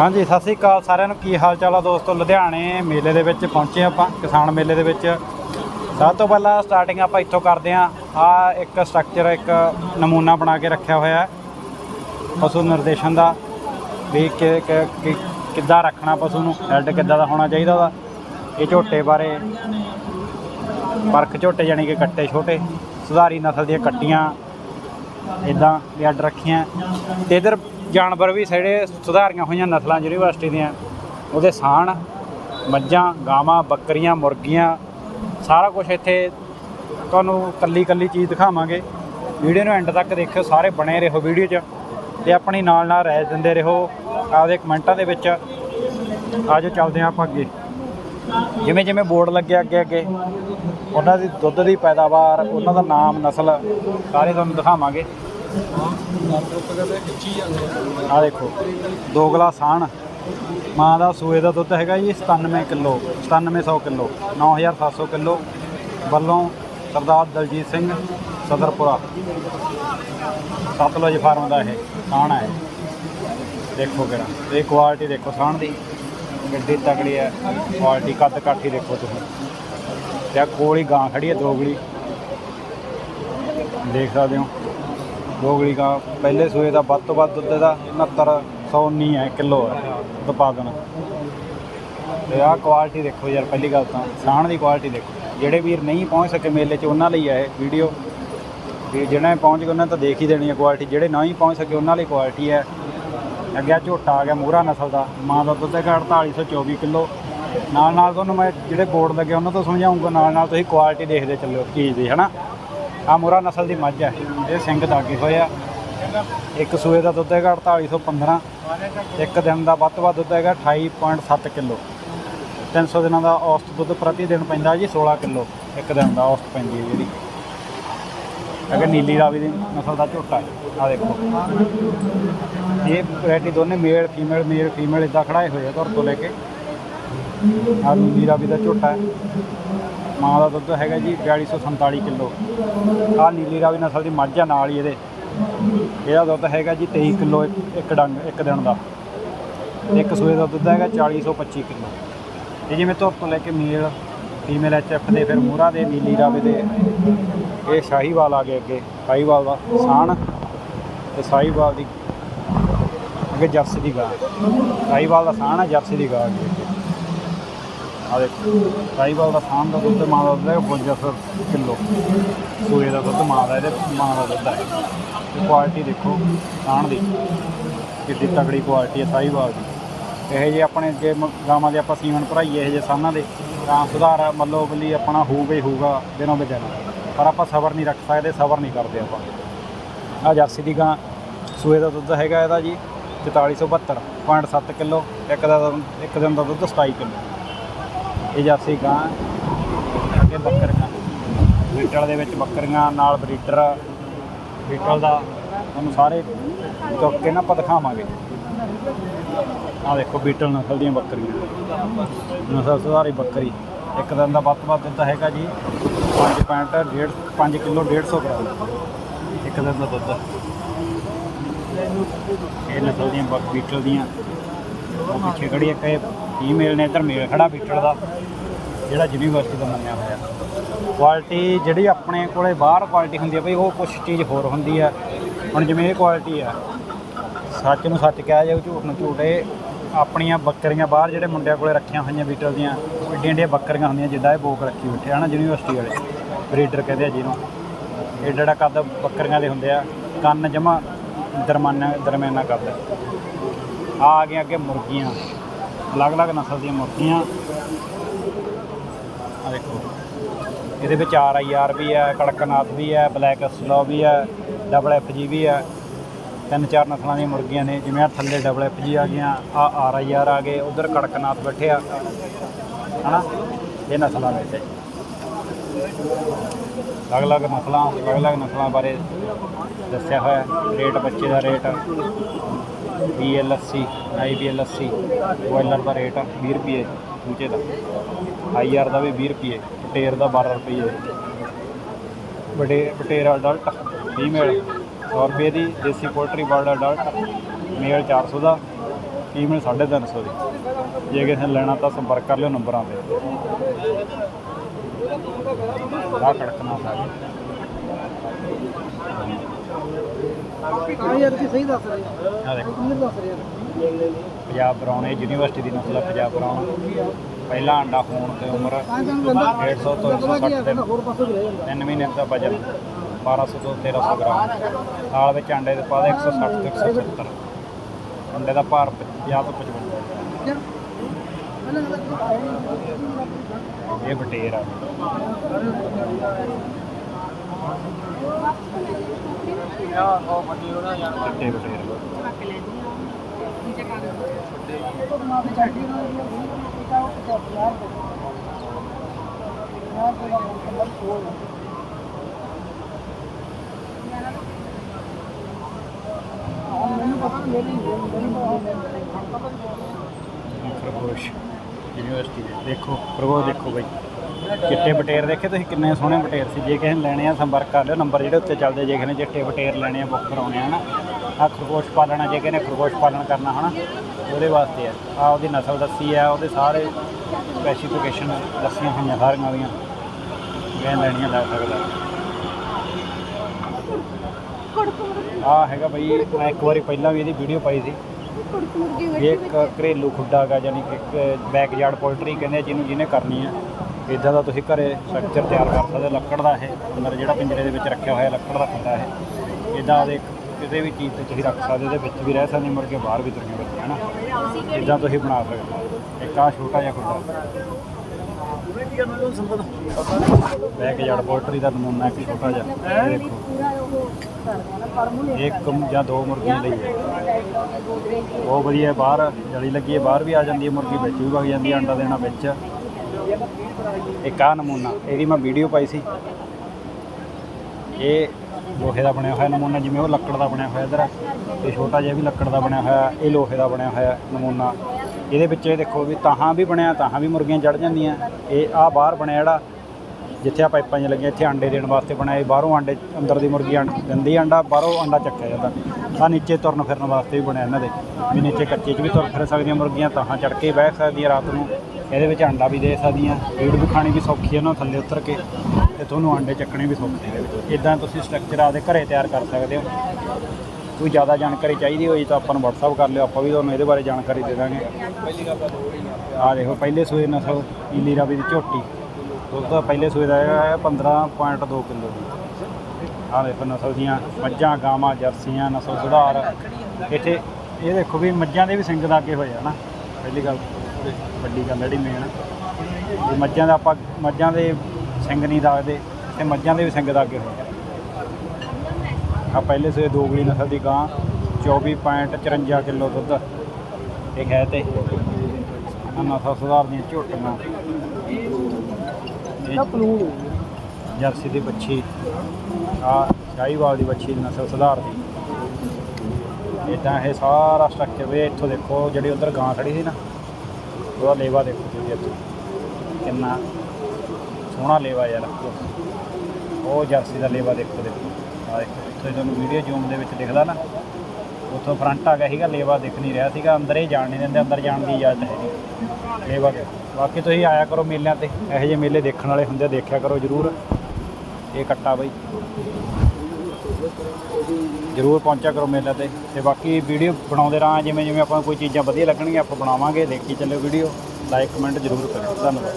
ਹਾਂਜੀ, ਸਤਿ ਸ੍ਰੀ ਅਕਾਲ ਸਾਰਿਆਂ ਨੂੰ। ਕੀ ਹਾਲ ਚਾਲ ਆ ਦੋਸਤੋ? ਲੁਧਿਆਣੇ ਮੇਲੇ ਦੇ ਵਿੱਚ ਪਹੁੰਚੇ ਆਪਾਂ, ਕਿਸਾਨ ਮੇਲੇ ਦੇ ਵਿੱਚ। ਸਭ ਤੋਂ ਪਹਿਲਾਂ ਸਟਾਰਟਿੰਗ ਆਪਾਂ ਇੱਥੋਂ ਕਰਦੇ ਆਂ ਆ ਇੱਕ ਸਟਰਕਚਰ ਇੱਕ ਨਮੂਨਾ ਬਣਾ ਕੇ ਰੱਖਿਆ ਹੋਇਆ ਹੈ। ਪਸ਼ੂ ਨਿਰਦੇਸ਼ਨ ਦਾ, ਵੀ ਕਿ, ਕਿ- ਕਿੱਦਾਂ ਰੱਖਣਾ ਪਸ਼ੂ ਨੂੰ ਹੈਡ ਕਿੱਦਾਂ ਦਾ ਹੋਣਾ ਚਾਹੀਦਾ ਉਹਦਾ। ਇਹ ਝੋਟੇ ਬਾਰੇ, ਪਰਖ ਝੋਟੇ ਜਾਨੀ ਕਿ ਕੱਟੇ ਛੋਟੇ, ਸੁਧਾਰੀ ਨਸਲ ਦੀਆਂ ਕੱਟੀਆਂ ਇਦਾਂ ਵੀ ਅੱਡ ਰੱਖੀਆਂ। ਤੇ ਇਧਰ ਜਾਨਵਰ ਵੀ ਸਾਡੇ ਸੁਧਾਰੀਆਂ ਹੋਈਆਂ ਨਸਲਾਂ ਯੂਨੀਵਰਸਿਟੀ ਦੀਆਂ। ਉਹਦੇ ਸਾਣ, ਮੱਝਾਂ, ਗਾਵਾਂ, ਬੱਕਰੀਆਂ, ਮੁਰਗੀਆਂ, ਸਾਰਾ ਕੁਝ ਇੱਥੇ ਤੁਹਾਨੂੰ ਕੱਲੀ ਕੱਲੀ ਚੀਜ਼ ਦਿਖਾਵਾਂਗੇ। ਵੀਡੀਓ ਨੂੰ ਐਂਡ ਤੱਕ ਦੇਖਿਓ, ਸਾਰੇ ਬਣੇ ਰਹੋ ਵੀਡੀਓ 'ਚ ਤੇ ਆਪਣੀ ਨਾਲ ਨਾਲ ਰਹਿ ਦਿੰਦੇ ਰਹੋ ਆਪਦੇ ਕਮੈਂਟਾਂ ਦੇ ਵਿੱਚ। ਆਜੋ ਚੱਲਦੇ ਹਾਂ ਆਪਾਂ ਅੱਗੇ। ਜਿਵੇਂ ਜਿਵੇਂ ਬੋਰਡ ਲੱਗਿਆ ਅੱਗੇ ਅੱਗੇ, ਉਹਨਾਂ ਦੀ ਦੁੱਧ ਦੀ ਪੈਦਾਵਾਰ, ਉਹਨਾਂ ਦਾ ਨਾਮ, ਨਸਲ, ਸਾਰੇ ਤੁਹਾਨੂੰ ਦਿਖਾਵਾਂਗੇ। ਆ ਦੇਖੋ, ਦੋ ਗਲਾਸ ਸਾਣ ਮਾਂ ਦਾ ਸੂਏ ਦਾ ਦੁੱਧ ਹੈਗਾ ਜੀ 97 ਕਿਲੋ 9700 ਕਿਲੋ 9700 ਕਿਲੋ। ਵੱਲੋਂ ਸਰਦਾਰ ਦਲਜੀਤ ਸਿੰਘ ਸਦਰਪੁਰਾ। ਸਤਲੁਜ ਫਾਰਮ ਦਾ ਇਹ ਸਾਣ ਹੈ। ਦੇਖੋ ਕਿਹੜਾ, ਇਹ ਕੁਆਲਿਟੀ ਦੇਖੋ ਸਾਣ ਦੀ। ਗੱਡੀ ਤਕੜੀ ਹੈ ਕੁਆਲਿਟੀ ਕੱਦ ਕਾਠੀ ਦੇਖੋ ਤੁਸੀਂ। ਤੇ ਕੋਲ ਹੀ ਗਾਂ ਖੜੀ ਹੈ ਦੋਗਲੀ। ਦੇਖ ਸਕਦੇ ਹੋ। ਦੋਗਲੀ ਗਾਂ ਪਹਿਲੇ ਸੂਏ ਦਾ ਵੱਧ ਤੋਂ ਵੱਧ ਦੁੱਧ ਦਾ 6919 ਹੈ ਕਿਲੋ ਹੈ ਉਤਪਾਦਨ। ਤੇ ਆਹ ਕੁਆਲਿਟੀ ਦੇਖੋ ਯਾਰ, ਪਹਿਲੀ ਗੱਲ ਤਾਂ, ਸਾਣ ਦੀ ਕੁਆਲਿਟੀ ਦੇਖੋ। ਜਿਹੜੇ ਵੀਰ ਨਹੀਂ ਪਹੁੰਚ ਸਕੇ ਮੇਲੇ 'ਚ, ਉਹਨਾਂ ਲਈ ਹੈ ਇਹ ਵੀਡੀਓ ਵੀ ਜਿਹਨਾਂ ਪਹੁੰਚ ਗਏ, ਉਹਨਾਂ ਨੇ ਤਾਂ ਦੇਖ ਹੀ ਦੇਣੀ ਹੈ ਕੁਆਲਿਟੀ ਜਿਹੜੇ ਨਹੀਂ ਪਹੁੰਚ ਸਕੇ, ਉਹਨਾਂ ਲਈ ਕੁਆਲਿਟੀ ਹੈ ਅੱਗੇ ਝੋਟਾ ਆ ਗਿਆ ਮੂਹਰਾ ਨਸਲ ਦਾ। ਮਾਂ ਦਾ ਦੁੱਧ ਹੈਗਾ 4824 ਕਿਲੋ। ਨਾਲ ਨਾਲ ਤੁਹਾਨੂੰ ਮੈਂ ਜਿਹੜੇ ਬੋਰਡ ਲੱਗੇ, ਉਹਨਾਂ ਤੋਂ ਸਮਝਾਉਂਗਾ। ਨਾਲ ਨਾਲ ਤੁਸੀਂ ਕੁਆਲਿਟੀ ਦੇਖਦੇ ਚੱਲਿਓ, ਚੀਜ਼ ਦੀ, ਹਨਾ? ਆ ਮੂਹਰਾ ਨਸਲ ਦੀ ਮੱਝ ਹੈ ਇਹ ਸਿੰਘ ਦਾਗੇ ਹੋਏ ਆ। ਇੱਕ ਸੂਏ ਦਾ ਦੁੱਧ ਹੈਗਾ 4815 ਇੱਕ ਦਿਨ ਦਾ ਵੱਧ ਤੋਂ ਵੱਧ ਦੁੱਧ ਹੈਗਾ 28.7 ਕਿਲੋ। 300 ਦਿਨਾਂ ਦਾ ਔਸਤ ਦੁੱਧ ਪ੍ਰਤੀ ਦਿਨ ਪੈਂਦਾ ਜੀ 16 ਕਿਲੋ। ਇੱਕ ਦਿਨ ਦਾ ਔਸਤ ਪੈਂਦੀ ਹੈ ਜਿਹੜੀ। ਅਗਰ ਨੀਲੀ ਰਾਵੀ ਦੀ ਨਸਲ ਦਾ ਝੋਟਾ ਹੈ। ਆ ਦੇਖੋ। ਇਹ ਵੈਰਾਈਟੀ ਦੋਨੇ ਮੇਲ, ਫੀਮੇਲ ਮੇਲ, ਫੀਮੇਲ ਇਦਾਂ ਖੜਾਏ ਹੋਏ ਆ ਤੁਰ ਤੋਂ ਲੈ ਕੇ। ਆ ਨੀਲੀ ਰਾਵੀ ਦਾ ਝੋਟਾ ਮਾਂ ਦਾ ਦੁੱਧ ਹੈਗਾ ਜੀ 4247 ਕਿਲੋ। ਆ ਨੀਲੀ ਰਾਵੀ ਨਸਲ ਦੀ ਮੱਝ ਆ ਨਾਲ ਹੀ ਇਹਦੇ। ਇਹਦਾ ਦੁੱਧ ਹੈਗਾ ਜੀ 23 ਕਿਲੋ ਇੱਕ ਡੰਗ, ਇੱਕ ਦਿਨ ਦਾ। ਇੱਕ ਸੂਏ ਦਾ ਦੁੱਧ ਹੈਗਾ 4025 ਕਿਲੋ। ਇਹ ਜਿਵੇਂ ਧੁਰ ਤੋਂ ਲੈ ਕੇ ਮੀਲ, ਫੀਮੇਲ ਐਚਐਫ ਦੇ, ਫਿਰ ਮੂਰਾ ਦੇ, ਨੀਲੀ ਰਾਵੇ ਦੇ। ਇਹ ਸ਼ਾਹੀਵਾਲ ਆ ਗਏ ਅੱਗੇ। ਸ਼ਾਹੀਵਾਲ ਦਾ ਸਾਣ ਤੇ ਸ਼ਾਹੀਵਾਲ ਦੀ ਅੱਗੇ ਜਰਸੀ ਦੀ ਗਾਂ। ਸ਼ਾਹੀਵਾਲ ਦਾ ਸਾਣ ਹੈ ਜਰਸੀ ਦੀ ਗਾਂ ਅੱਗੇ। ਆ ਦੇਖੋ ਸ਼ਾਹੀਵਾਲ ਦਾ ਸਾਣ ਦਾ ਦੁੱਧ ਮਾਂ ਦਾ ਦੁੱਧ ਹੈ 52 ਕਿਲੋ। ਸੂਏ ਦਾ ਦੁੱਧ ਮਾਂ ਦਾ ਇਹਦੇ ਮਾਂ ਦਾ ਦੁੱਧ ਹੈ। ਤੇ ਕੁਆਲਿਟੀ ਦੇਖੋ ਸਾਣ ਦੀ। ਕਿੱਡੀ ਤਕੜੀ ਕੁਆਲਿਟੀ ਹੈ ਸ਼ਾਹੀਵਾਲ ਦੀ। ਇਹ ਜੇ ਆਪਣੇ ਅੱਗੇ ਮ- ਗਾਵਾਂ ਦੇ ਆਪਾਂ ਸੀਮਨ ਭਰਾਈਏ, ਇਹ ਜੇ ਸਾਨਾਂ ਦੇ। ਤਾਂ ਸੁਧਾਰ ਮੱਲੋ ਬਲੀ ਆਪਣਾ ਹੋਊਗਾ ਹੀ ਹੋਊਗਾ, ਦਿਨੋਂ ਦਿਨ। ਪਰ ਆਪਾਂ ਸਬਰ ਨਹੀਂ ਰੱਖ ਸਕਦੇ, ਸਬਰ ਨਹੀਂ ਕਰਦੇ ਆਪਾਂ। ਆ ਜਰਸੀ ਦੀ ਗਾਂ, ਸੂਏ ਦਾ ਦੁੱਧ ਹੈਗਾ ਇਹਦਾ ਜੀ 4472.7 ਕਿਲੋ। ਇੱਕ ਦਾ ਇੱਕ ਦਿਨ ਦਾ ਦੁੱਧ 27 ਕਿਲੋ। ਇਹ ਜਰਸੀ ਗਾਂ, ਅੱਗੇ ਬੱਕਰੀਆਂ। ਬੀਟਲ ਦੇ ਵਿੱਚ ਬੱਕਰੀਆਂ, ਨਾਲ ਬਰੀਡਰ ਬੀਟਲ ਦਾ ਤੁਹਾਨੂੰ ਸਾਰੇ ਚੁੱਕ ਕੇ ਨਾ ਆਪਾਂ ਦਿਖਾਵਾਂਗੇ। ਆ ਦੇਖੋ ਬੀਟਲ ਨਸਲ ਦੀਆਂ ਬੱਕਰੀਆਂ। ਨਸਲ ਸੁਧਾਰੀ ਬੱਕਰੀ। ਇੱਕ ਦਿਨ ਦਾ ਵੱਧ ਤੋਂ ਵੱਧ ਦੁੱਧ ਹੈਗਾ ਜੀ। 5 ਪੈਂਟ ਡੇਢ 5 ਕਿਲੋ 150 ਗ੍ਰਾਮ। ਇੱਕ ਦਿਨ ਦਾ ਦੁੱਧ। ਇਹ ਨਸਲ ਦੀਆਂ ਬੀਟਲ ਦੀਆਂ। ਉਹ ਪਿੱਛੇ ਖੜੀ ਇੱਕ ਇਹ ਫੀਮੇਲ ਨੇ, ਇੱਧਰ ਮੇਲ ਖੜਾ ਬੀਟਲ ਦਾ। ਜਿਹੜਾ ਯੂਨੀਵਰਸਿਟੀ ਦਾ ਮੰਨਿਆ ਹੋਇਆ। ਕੁਆਲਿਟੀ ਜਿਹੜੀ ਆਪਣੇ ਕੋਲੇ ਬਾਹਰ ਕੁਆਲਿਟੀ ਹੁੰਦੀ ਹੈ ਬਈ, ਉਹ ਕੁਝ ਚੀਜ਼ ਹੋਰ ਹੁੰਦੀ ਹੈ ਹੁਣ ਜਿਵੇਂ ਇਹ ਕੁਆਲਿਟੀ ਆ, ਸੱਚ ਨੂੰ ਸੱਚ ਕਿਹਾ ਜਾਊ, ਝੂਠ ਨੂੰ ਝੂਠ, ਇਹ ਆਪਣੀਆਂ ਬੱਕਰੀਆਂ ਬਾਹਰ ਜਿਹੜੇ ਮੁੰਡਿਆਂ ਕੋਲੇ ਰੱਖੀਆਂ ਹੋਈਆਂ ਬੀਟਲ ਦੀਆਂ ਏਡੀਆਂ ਏਡੀਆਂ ਬੱਕਰੀਆਂ ਹੁੰਦੀਆਂ, ਜਿੱਦਾਂ ਇਹ ਬੋਕ ਰੱਖੀ ਬੈਠੇ ਹਨ ਯੂਨੀਵਰਸਿਟੀ ਵਾਲੇ ਬਰੀਡਰ ਕਹਿੰਦੇ ਆ ਜਿਹਨੂੰ ਇਹ ਜਿਹੜਾ ਕੱਦ ਬੱਕਰੀਆਂ ਦੇ ਹੁੰਦੇ ਆ, ਕੰਨ ਜਮਾ ਦਰਮਾਨਾ ਦਰਮਿਆਨਾ ਕੱਦ। ਆ ਆ ਗਈਆਂ ਅੱਗੇ ਮੁਰਗੀਆਂ, ਅਲੱਗ-ਅਲੱਗ ਨਸਲ ਦੀਆਂ ਮੁਰਗੀਆਂ। ਆ ਦੇਖੋ। ਇਹਦੇ ਵਿੱਚ ਆਰ ਆਈ ਆਰ ਵੀ ਹੈ, ਕੜਕਨਾਥ ਵੀ ਹੈ, ਬਲੈਕ ਸਲੋ ਵੀ ਹੈ ਡਬਲ ਐਫ ਜੀ ਵੀ ਹੈ। ਤਿੰਨ ਚਾਰ ਨਸਲਾਂ ਦੀਆਂ ਮੁਰਗੀਆਂ ਨੇ, ਜਿਵੇਂ ਆ ਥੱਲੇ ਡਬਲ ਐਫ ਜੀ ਆ ਗਈਆਂ ਆ ਆਰ ਆਈ ਆਰ ਆ ਗਏ, ਉਧਰ ਕੜਕਨਾਥ ਬੈਠੇ ਆ। ਹਨਾ? ਇਹ ਨਸਲਾਂ ਵਿੱਚ ਅਲੱਗ-ਅਲੱਗ ਨਸਲਾਂ ਅਲੱਗ-ਅਲੱਗ ਨਸਲਾਂ ਬਾਰੇ ਦੱਸਿਆ ਹੋਇਆ ਰੇਟ, ਬੱਚੇ ਦਾ ਰੇਟ BLSC IBLSC ਬੋਇਲਰ ਦਾ ਰੇਟ 20 ਰੁਪਏ। ਦੂਜੇ ਦਾ। ਆਈਆਰ ਦਾ ਵੀ 20 ਰੁਪਏ ਪਟੇਰ ਦਾ 12 ਰੁਪਏ ਬਟੇ ਬਟੇਰ ਅਡਲਟ ਫੀਮੇਲ 100 ਰੁਪਏ ਦੀ ਦੇਸੀ ਪੋਲਟਰੀ ਬਰਡ ਅਡਲਟ ਮੇਲ 400 ਦਾ ਕੀਮਤ 350 ਦੀ। ਜੇ ਕਿਸੇ ਨੇ ਲੈਣਾ ਤਾਂ ਸੰਪਰਕ ਕਰ ਲਿਓ ਨੰਬਰਾਂ ਤੇ। ਆ ਕੜਕਣਾ ਸਾਰੇ ਹਾਂ ਯਾਰ ਸਹੀ ਦੱਸ ਰਹੇ ਆ ਦੇਖੋ। ਕਿੰਨੇ ਦੱਸ ਰਹੇ ਯਾਰ ਪੰਜਾਬ ਬਰਾਉਨ ਇਹ ਯੂਨੀਵਰਸਿਟੀ ਦੀ ਨਸਲ ਪੰਜਾਬ ਬਰਾਉਨ ਪਹਿਲਾ ਅੰਡਾ ਹੋਣ ਤੇ ਉਮਰ ਤਾਂ ਤੁਹਾਨੂੰ ਬੰਦਾ 150 ਤੋਂ ਪਤਾ ਕੀ 160 ਹੈ ਦਿਨ ਕਹਿੰਦਾ ਹੋਰ ਪਾਸੇ ਵੀ ਰਹਿ ਜਾਂਦਾ 3 ਮਹੀਨੇ ਦਾ ਵਜਨ 1200 ਤੋਂ 1300 ਗ੍ਰਾਮ। ਸਾਲ ਵਿੱਚ ਅੰਡੇ ਦੇ ਪਾਦੇ 160 ਤੋਂ 170 ਅੰਡੇ ਦਾ ਭਾਰ 50 ਤੋਂ 55 ਯਾਰ ਪਹਿਲਾਂ ਕਹਿੰਦਾ ਇਹ ਬਟੇਰ ਆ ਚਿੱਟੇ ਬਟੇਰ ਮੈਨੂੰ ਪਤਾ ਨਹੀਂ ਮੇਰੀ ਖਰਗੋਸ਼ ਯੂਨੀਵਰਸਿਟੀ ਦੇ। ਦੇਖੋ ਖਰਗੋਸ਼ ਦੇਖੋ ਬਈ, ਚਿੱਟੇ ਬਟੇਰ ਦੇਖੇ ਤੁਸੀਂ? ਕਿੰਨੇ ਸੋਹਣੇ ਬਟੇਰ ਸੀ। ਜੇ ਕਿਸੇ ਨੇ ਲੈਣੇ ਆ ਸੰਪਰਕ ਕਰ ਲਿਓ, ਨੰਬਰ ਜਿਹੜੇ ਉੱਤੇ ਚੱਲਦੇ, ਜੇ ਕਿਸੇ ਨੇ ਚਿੱਟੇ ਬਟੇਰ ਲੈਣੇ ਆ, ਬੁੱਕ ਕਰਾਉਣੇ ਆ ਨਾ ਆ ਖਰਗੋਸ਼ ਪਾਲਣਾ ਜੇ ਕਹਿੰਦੇ ਖਰਗੋਸ਼ ਪਾਲਣ ਕਰਨਾ ਹਨਾ, ਉਹਦੇ ਵਾਸਤੇ ਆ। ਆ ਉਹਦੀ ਨਸਲ ਦੱਸੀ ਆ, ਉਹਦੇ ਸਾਰੇ ਸਪੈਸੀਫਿਕੇਸ਼ਨ ਦੱਸੀਆਂ ਹੋਈਆਂ ਸਾਰੀਆਂ ਉਹਦੀਆਂ। ਇਹ ਲੈਣੀਆਂ ਲੈ ਸਕਦਾ। ਆ ਹੈਗਾ ਬਈ, ਮੈਂ ਇੱਕ ਵਾਰੀ ਪਹਿਲਾਂ ਵੀ ਇਹਦੀ ਵੀਡੀਓ ਪਾਈ ਸੀ। ਇਹ ਇੱਕ ਘਰੇਲੂ ਖੁੱਡਾ ਹੈਗਾ ਯਾਨੀ ਕਿ ਇੱਕ ਬੈਕਯਾਰਡ ਪੋਲਟਰੀ ਕਹਿੰਦੇ ਜਿਹਨੂੰ ਜਿਹਨੇ ਕਰਨੀ ਆ। ਇਦਾਂ ਦਾ ਤੁਸੀਂ ਘਰੇ ਸਟਰਕਚਰ ਤਿਆਰ ਕਰ ਸਕਦੇ ਲੱਕੜ ਦਾ ਇਹ, ਅੰਦਰ ਜਿਹੜਾ ਪਿੰਜਰੇ ਦੇ ਵਿੱਚ ਰੱਖਿਆ ਹੋਇਆ ਲੱਕੜ ਦਾ ਖੁੱਡਾ ਇਹ। ਇਦਾਂ ਦੇ ਕਿਸੇ ਵੀ ਚੀਜ਼ ਤੇ ਤੁਸੀਂ ਰੱਖ ਸਕਦੇ ਹੋ ਵਿੱਚ ਵੀ ਰਹਿ ਸਕਦੇ ਮੁਰਗੇ ਬਾਹਰ ਵੀ ਤੁਰੀਆਂ ਫਿਰਦੀਆਂ ਹਨਾ? ਇਦਾਂ ਤੁਸੀਂ ਬਣਾ ਸਕਦੇ ਹੋ। ਇੱਕ ਆ ਛੋਟਾ ਜਿਹਾ ਖੁੱਡਾ ਬੈਕਯਾਰਡ ਪੋਲਟਰੀ ਦਾ ਨਮੂਨਾ ਇੱਕ ਛੋਟਾ ਜਿਹਾ। ਇਹ ਦੇਖੋ। ਇੱਕ ਜਾਂ ਦੋ ਮੁਰਗੀਆਂ ਲਈ ਹੈ। ਬਹੁਤ ਵਧੀਆ ਹੈ, ਬਾਹਰ ਜਲੀ ਲੱਗੀ ਹੈ ਬਾਹਰ ਵੀ ਆ ਜਾਂਦੀ ਹੈ ਮੁਰਗੀ ਵਿੱਚ ਵੀ ਵਗ ਜਾਂਦੀ ਹੈ ਅੰਡਾ ਦੇਣਾ ਵਿੱਚ। ਇੱਕ ਆ ਨਮੂਨਾ ਇਹਦੀ ਮੈਂ ਵੀਡੀਓ ਪਾਈ ਸੀ। ਇਹ ਲੋਹੇ ਦਾ ਬਣਿਆ ਹੋਇਆ ਨਮੂਨਾ, ਜਿਵੇਂ ਉਹ ਲੱਕੜ ਦਾ ਬਣਿਆ ਹੋਇਆ ਇਧਰ ਇਹ ਛੋਟਾ ਜਿਹਾ ਵੀ ਲੱਕੜ ਦਾ ਬਣਿਆ ਹੋਇਆ, ਇਹ ਲੋਹੇ ਦਾ ਬਣਿਆ ਹੋਇਆ ਨਮੂਨਾ। ਇਹਦੇ ਵਿੱਚ ਇਹ ਦੇਖੋ ਵੀ ਤਾਹਾਂ ਵੀ ਬਣਿਆ, ਤਾਹਾਂ ਵੀ ਮੁਰਗੀਆਂ ਚੜ ਜਾਂਦੀਆਂ। ਇਹ ਆ ਬਾਹਰ ਬਣਿਆ ਜਿਹੜਾ, ਜਿੱਥੇ ਆ ਪਾਈਪਾਂ ਜਿਹੀਆਂ ਲੱਗੀਆਂ, ਇੱਥੇ ਅੰਡੇ ਦੇਣ ਵਾਸਤੇ ਬਣਾਇਆ ਇਹ ਬਾਹਰੋਂ ਅੰਡੇ ਅੰਦਰ ਦੀ ਮੁਰਗੀ ਅੰਡ- ਦਿੰਦੀ ਆ ਅੰਡਾ ਬਾਹਰੋਂ ਅੰਡਾ ਚੱਕਿਆ ਜਾਂਦਾ। ਆ ਨੀਚੇ ਤੁਰਨ ਫਿਰਨ ਵਾਸਤੇ ਵੀ ਬਣਿਆ ਇਹਨਾਂ ਦੇ। ਵੀ ਨੀਚੇ ਕੱਚੇ 'ਚ ਵੀ ਤੁਰ ਫਿਰ ਸਕਦੀਆਂ ਮੁਰਗੀਆਂ, ਤਾਹਾਂ ਚੜ ਕੇ ਬਹਿ ਸਕਦੀਆਂ ਰਾਤ ਨੂੰ। ਇਹਦੇ ਵਿੱਚ ਅੰਡਾ ਵੀ ਦੇ ਸਕਦੀਆਂ, ਫੀਡ ਵੀ ਖਾਣੀ ਵੀ ਸੌਖੀ ਹੈ ਨਾ ਥੱਲੇ ਉਤਰ ਕੇ। ਤੇ ਤੁਹਾਨੂੰ ਆਂਡੇ ਚੱਕਣੇ ਵੀ ਸੌਖੇ ਇਹਦੇ ਇਦਾਂ ਤੁਸੀਂ ਸਟਰਕਚਰ ਆਪਦੇ ਘਰੇ ਤਿਆਰ ਕਰ ਸਕਦੇ ਹੋ। ਕੋਈ ਜ਼ਿਆਦਾ ਜਾਣਕਾਰੀ ਚਾਹੀਦੀ ਹੋਈ ਤਾਂ ਆਪਾਂ ਨੂੰ WhatsApp ਕਰ ਲਿਓ, ਆਪਾਂ ਵੀ ਤੁਹਾਨੂੰ ਇਹਦੇ ਬਾਰੇ ਜਾਣਕਾਰੀ ਦੇ ਦਾਂਗੇ। ਆ ਦੇਖੋ, ਪਹਿਲੇ ਸੂਏ ਨਸਲ ਨੀਲੀ ਰਾਵੀ ਦੀ ਝੋਟੀ। ਦੁੱਧ ਤਾਂ ਪਹਿਲੇ ਸੂਏ ਦਾ ਹੈਗਾ 15.2 ਕਿਲੋ। ਆ ਦੇਖੋ ਨਸਲ ਦੀਆਂ ਮੱਝਾਂ, ਗਾਵਾਂ, ਜਰਸੀਆਂ, ਨਸਲ ਸੁਧਾਰ। ਇੱਥੇ ਇਹ ਦੇਖੋ ਵੀ ਮੱਝਾਂ ਦੇ ਵੀ ਸਿੰਘ ਦਾਗੇ ਹੋਏ ਆ ਨਾ। ਪਹਿਲੀ ਗੱਲ, ਵੱਡੀ ਗੱਲ ਜਿਹੜੀ ਮੇਨ ਵੀ ਮੱਝਾਂ ਦਾ ਆਪਾਂ, ਮੱਝਾਂ ਦੇ ਸਿੰਘ ਨਹੀਂ ਦਾਗਦੇ ਤੇ ਮੱਝਾਂ ਦੇ ਵੀ ਸਿੰਘ ਦਾਗੇ ਹੋਏ ਆ। ਪਹਿਲੇ ਸੂਏ ਦੋਗਲੀ ਨਸਲ ਦੀ ਗਾਂ 24.54 ਕਿਲੋ ਦੁੱਧ ਇਹ ਹੈ ਤੇ ਨਸਲ ਸੁਧਾਰ ਦੀਆਂ ਝੋਟੀਆਂ ਪਲੂਣ ਜਰਸੀ ਦੀ ਬੱਚੀ ਆ ਸ਼ਾਹੀਵਾਲ ਦੀ ਬੱਚੀ ਨਸਲ ਸੁਧਾਰ ਦੀ ਇਦਾਂ ਇਹ ਸਾਰਾ ਸਟਰਕਚਰ ਵੀ ਇੱਥੋਂ ਦੇਖੋ ਜਿਹੜੀ ਉਧਰ ਗਾਂ ਖੜੀ ਸੀ ਨਾ ਉਹਦਾ ਲੇਵਾ ਦੇਖੋ ਤੁਸੀਂ ਇੱਥੋਂ। ਕਿੰਨਾ ਸੋਹਣਾ ਲੇਵਾ ਯਾਰ। ਉਹ ਜਰਸੀ ਦਾ ਲੇਵਾ ਦੇਖੋ ਦੇਖੋ ਆ ਦੇਖੋ, ਇੱਥੇ ਤੁਹਾਨੂੰ ਵੀਡੀਓ ਜ਼ੂਮ ਦੇ ਵਿੱਚ ਦਿਖਦਾ ਨਾ। ਉੱਥੋਂ ਫਰੰਟ ਆ ਗਿਆ ਸੀਗਾ, ਲੇਵਾ ਦਿਖ ਨਹੀਂ ਰਿਹਾ ਸੀਗਾ। ਅੰਦਰ ਹੀ ਜਾਣ ਨਹੀਂ ਦਿੰਦੇ, ਅੰਦਰ ਜਾਣ ਦੀ ਇਜਾਜ਼ਤ ਹੈ ਨਹੀਂ। ਲੇਵਾ ਦੇਖੋ ਬਾਕੀ ਤੁਸੀਂ ਆਇਆ ਕਰੋ ਮੇਲਿਆਂ ਤੇ। ਇਹੋ ਜਿਹੇ ਮੇਲੇ ਦੇਖਣ ਵਾਲੇ ਹੁੰਦੇ, ਦੇਖਿਆ ਕਰੋ ਜਰੂਰ। ਇਹ ਕੱਟਾ ਬਾਈ। ਜਰੂਰ ਪਹੁੰਚਿਆ ਕਰੋ ਮੇਲੇ ਤੇ। ਤੇ ਬਾਕੀ ਵੀਡੀਓ ਬਣਾਉਂਦੇ ਰਹਾਂ ਜਿਵੇਂ ਜਿਵੇਂ ਆਪਾਂ ਨੂੰ ਕੋਈ ਚੀਜ਼ਾਂ ਵਧੀਆ ਲੱਗਣਗੀਆਂ, ਆਪਾਂ ਬਣਾਵਾਂਗੇ। ਦੇਖੀ ਚੱਲਿਓ ਵੀਡੀਓ ਲਾਈਕ ਕਮੈਂਟ ਜਰੂਰ ਕਰਿਓ। ਧੰਨਵਾਦ।